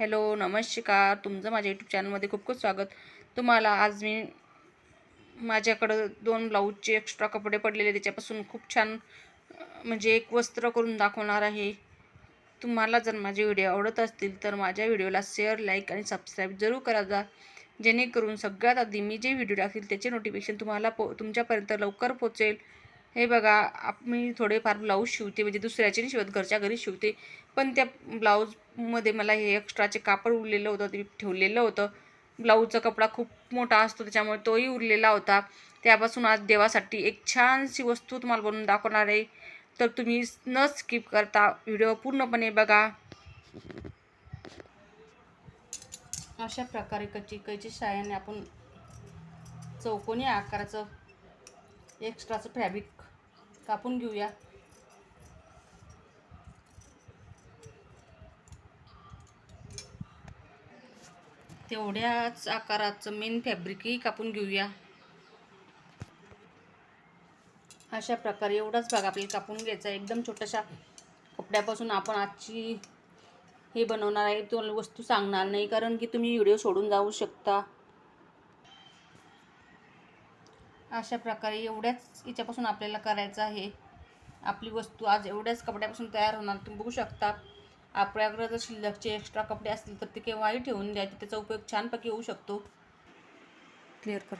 Hello नमस्कार. तुमचं माझ्या यूट्यूब चॅनलमध्ये खूप खूप स्वागत. तुम्हाला आज मी माझ्याकडं दोन ब्लाऊजचे एक्स्ट्रा कपडे पडलेले त्याच्यापासून खूप छान म्हणजे एक वस्त्र करून दाखवणार आहे. तुम्हाला जर माझे व्हिडिओ आवडत असतील तर माझ्या व्हिडिओला शेअर लाईक आणि सबस्क्राईब जरूर करा जा. जेणेकरून सगळ्यात आधी मी जे व्हिडिओ टाकेल त्याचे नोटिफिकेशन तुम्हाला पो तुमच्यापर्यंत लवकर पोचेल. हे बघा आप मी थोडेफार ब्लाऊज शिवते म्हणजे दुसऱ्याचे नाही शिवत घरच्या घरी शिवते. पण त्या ब्लाऊजमध्ये मला हे एक्स्ट्राचे कापड उरलेलं होतं ते ठेवलेलं होतं. ब्लाऊजचा कपडा खूप मोठा असतो त्याच्यामुळे तोही उरलेला होता. त्यापासून आज देवासाठी एक छानशी वस्तू तुम्हाला बनवून दाखवणार आहे. तर तुम्ही न स्किप करता व्हिडिओ पूर्णपणे बघा. अशा प्रकारे कच्ची कैची साह्याने आपण चौकोनी आकाराचं एक्स्ट्राचं फॅब्रिक कापून घेऊया. तेवढ्याच आकाराचं मेन फॅब्रिकही कापून घेऊया. अशा प्रकारे एवढाच भाग आपल्याला कापून घ्यायचा आहे. एकदम छोट्याशा कपड्यापासून आपण आजची हे बनवणार आहे. तुम्हाला वस्तू सांगणार नाही कारण की तुम्ही व्हिडिओ सोडून जाऊ शकता. अशा प्रकारे एवढ्याच याच्यापासून आपल्याला करायचं आहे. आपली वस्तू आज एवढ्याच कपड्यापासून तयार होणार. तुम्ही बघू शकता आपल्याकडे जर शिल्लकचे एक्स्ट्रा कपडे असतील तर ते केव्हाही ठेवून द्यायचे त्याचा उपयोग छानपैकी होऊ शकतो. क्लिअर कर.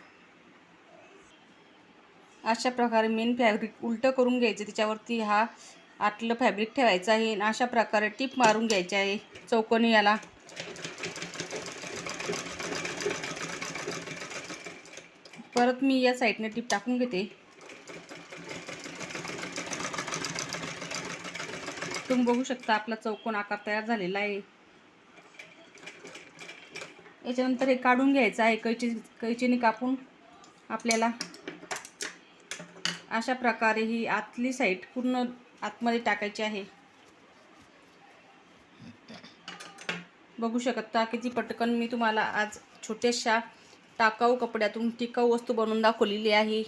अशा प्रकारे मेन फॅब्रिक उलटं करून घ्यायचं. त्याच्यावरती हा आतलं फॅब्रिक ठेवायचं आहे. आणि अशा प्रकारे टीप मारून घ्यायची आहे. चौकोनी याला. परत मी या साईडने टीप टाकून घेते. तुम्ही बघू शकता आपला चौकोन आकार तयार झालेला आहे. याच्यानंतर हे काढून घ्यायचं आहे कैची कैचीने कापून आपल्याला. अशा प्रकारे ही आतली साईड पूर्ण आतमध्ये टाकायची आहे. बघू शकता किती पटकन मी तुम्हाला आज छोट्याशा टाकाऊ कपड्यातून टिकाऊ वस्तू बनवून दाखवलेली आहे.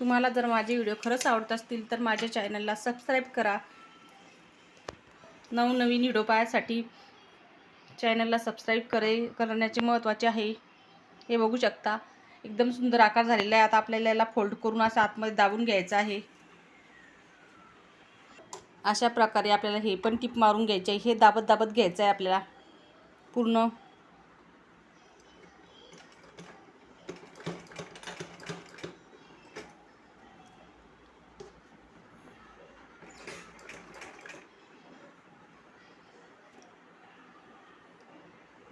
तुम्हाला जर माझे व्हिडिओ खरंच आवडत असतील तर माझ्या चॅनलला सबस्क्राईब करा. नवनवीन व्हिडिओ पाहायसाठी चॅनलला सबस्क्राईब करे करण्याचे महत्त्वाचे आहे. हे बघू शकता. एकदम सुंदर आकार झालेला आहे. आता आपल्याला याला फोल्ड करून असं आतमध्ये दाबून घ्यायचं आहे. अशा प्रकारे आपल्याला हे पण टिप मारून घ्यायचे आहे. हे दाबत दाबत घ्यायचं आहे आपल्याला. पूर्ण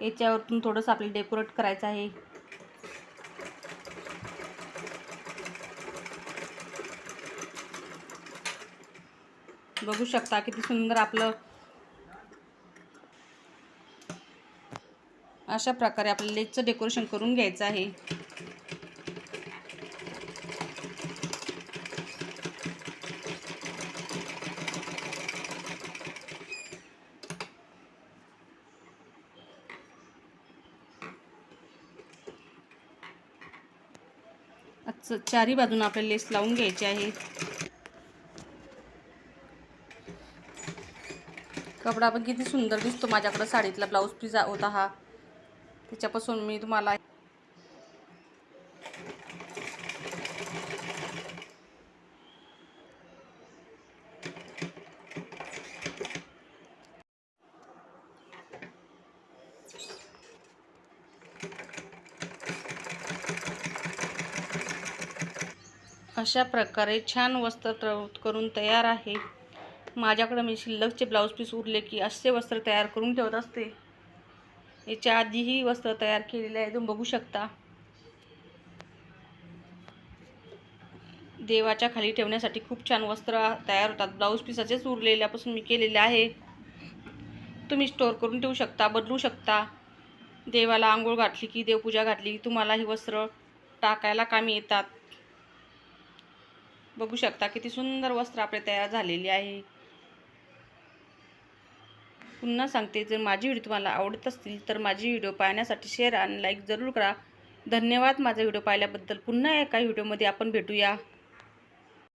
याच्यावरतून थोडंसं आपल्याला डेकोरेट करायचं आहे. बघू शकता किती सुंदर आपलं अशा प्रकारे आपल्याला लेसचं डेकोरेशन करून घ्यायचं आहे. आजचं चारी बाजून आपल्याला लेस लावून घ्यायची आहे कपडा पण किती सुंदर दिसतो माझ्याकडं. साडीतला ब्लाऊज पीस होता हा. त्याच्यापासून मी तुम्हाला अशा प्रकारे छान वस्त्र त- करून तयार आहे. माझ्याकडं मी शिल्लकचे ब्लाऊज पीस उरले की असे वस्त्र तयार करून ठेवत असते. याच्या आधीही वस्त्र तयार केलेले आहे तुम्ही बघू शकता. देवाच्या खाली ठेवण्यासाठी खूप छान वस्त्र तयार होतात. ब्लाऊज पीसाचेच उरलेल्यापासून मी केलेले आहे. तुम्ही स्टोअर करून ठेवू शकता बदलू शकता. देवाला आंघोळ घातली की देवपूजा घातली की तुम्हाला ही वस्त्र टाकायला कामी येतात. बघू शकता किती सुंदर वस्त्र आपले तयार झालेली आहे. पुन्हा सांगते जर माझी व्हिडिओ तुम्हाला आवडत असतील तर माझी व्हिडिओ पाहण्यासाठी शेअर आणि लाईक जरूर करा. धन्यवाद माझा व्हिडिओ पाहिल्याबद्दल. पुन्हा एका व्हिडिओमध्ये आपण भेटूया.